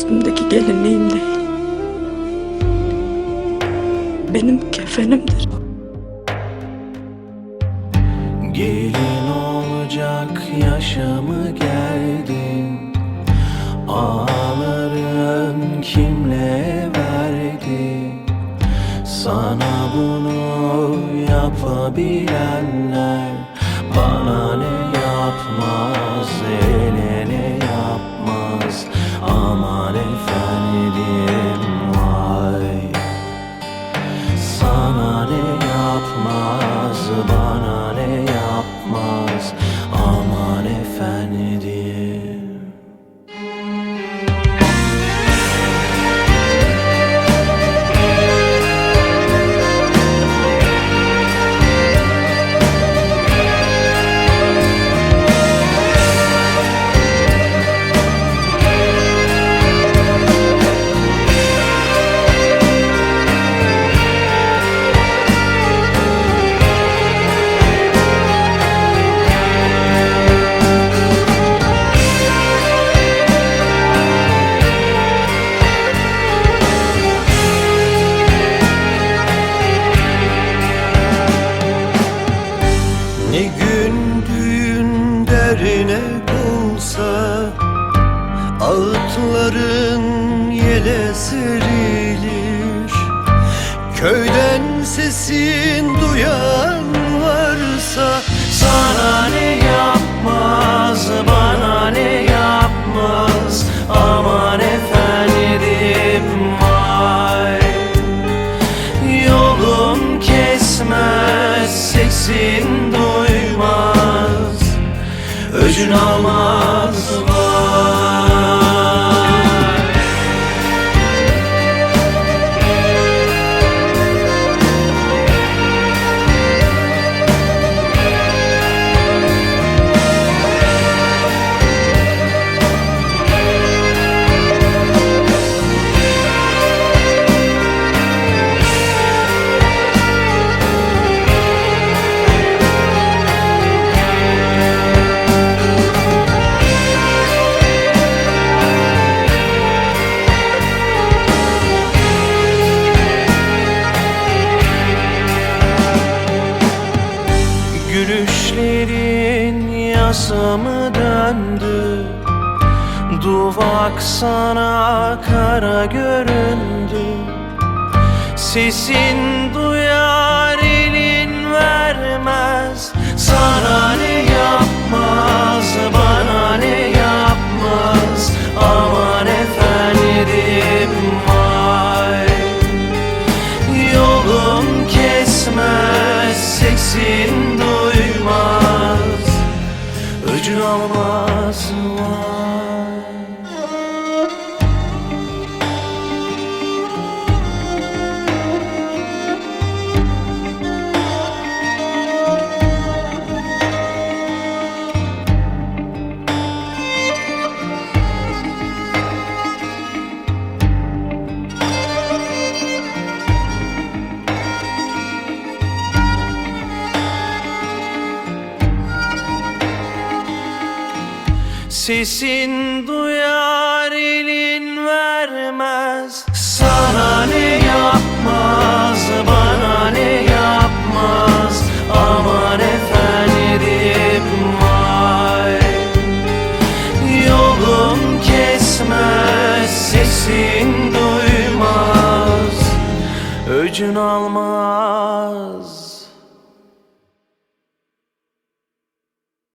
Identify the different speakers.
Speaker 1: Üstümdeki gelinliğim değil. Benim kefenimdir.
Speaker 2: Gelin olacak yaşamı geldim Ağların kimle verdi Sana bunu yapabilenler Bana ne yapmaz, ele ne yapmaz Aman Ağıtların yele serilir. Köyden sesin duyan varsa Sana ne yapmaz, bana ne yapmaz Aman efendim vay. Yolum kesmez, sesin duymaz. Öcün almaz Gülüşlerin yasa döndü. Duvak sana kara göründü. Sesin duyar elin vermez. Sana ne yapmaz bana ne yapmaz. Aman efendim vay. Yolum kesmez, seksin Öcün almaz Sesin duyar elin vermez. Sana ne yapmaz bana ne yapmaz. Aman efendim vay. Yolum kesmez sesin duymaz. Öcün almaz